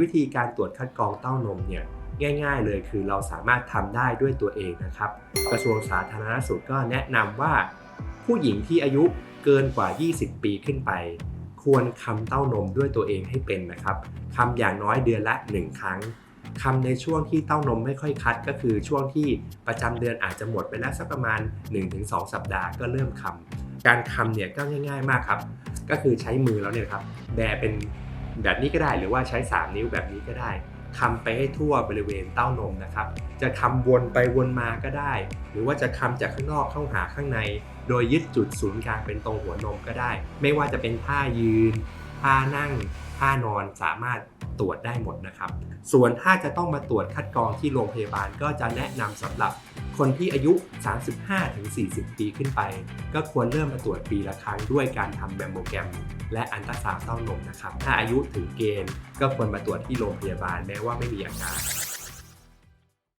วิธีการตรวจคัดกรองเต้านมเนี่ยง่ายๆเลยคือเราสามารถทำได้ด้วยตัวเองนะครับ กระทรวงสาธารณสุขก็แนะนำว่า ผู้หญิงที่อายุเกินกว่า 20 ปีขึ้นไป ควรคำเต้านมด้วยตัวเองให้เป็นนะครับคำอย่างน้อยเดือนละ 1 ครั้งคำในช่วงที่เต้านมไม่ค่อยคัด ก็คือช่วงที่ประจำเดือนอาจจะหมดไปแล้วสักประมาณ 1-2 สัปดาห์ก็เริ่มคำการคำเนี่ยก็ง่าย ๆมากครับ ก็คือใช้มือแล้วเนี่ยครับแบเป็น แบบนี้ก็ได้หรือว่าใช้ 3 นิ้วแบบนี้ก็ได้คำไปให้ทั่วบริเวณเต้านมนะครับ จะคำวนไปวนมาก็ได้ หรือว่าจะคำจากข้างนอกเข้าหาข้างใน โดยยึดจุดศูนย์กลางเป็นตรงหัวนมก็ได้ ไม่ว่าจะเป็นท่ายืนท่านั่งท่านอนสามารถตรวจได้หมดนะครับ ส่วนถ้าจะต้องมาตรวจคัดกรองที่โรงพยาบาลก็จะแนะนำสำหรับคนที่อายุ 35-40 ปีขึ้นไป ก็ควรเริ่มมาตรวจปีละครั้งด้วยการทำแมมโมแกรม และอันตราซาวด์เต้านมนะครับ ถ้าอายุถึงเกณฑ์ก็ควรมาตรวจที่โรงพยาบาลแม้ว่าไม่มีอาการ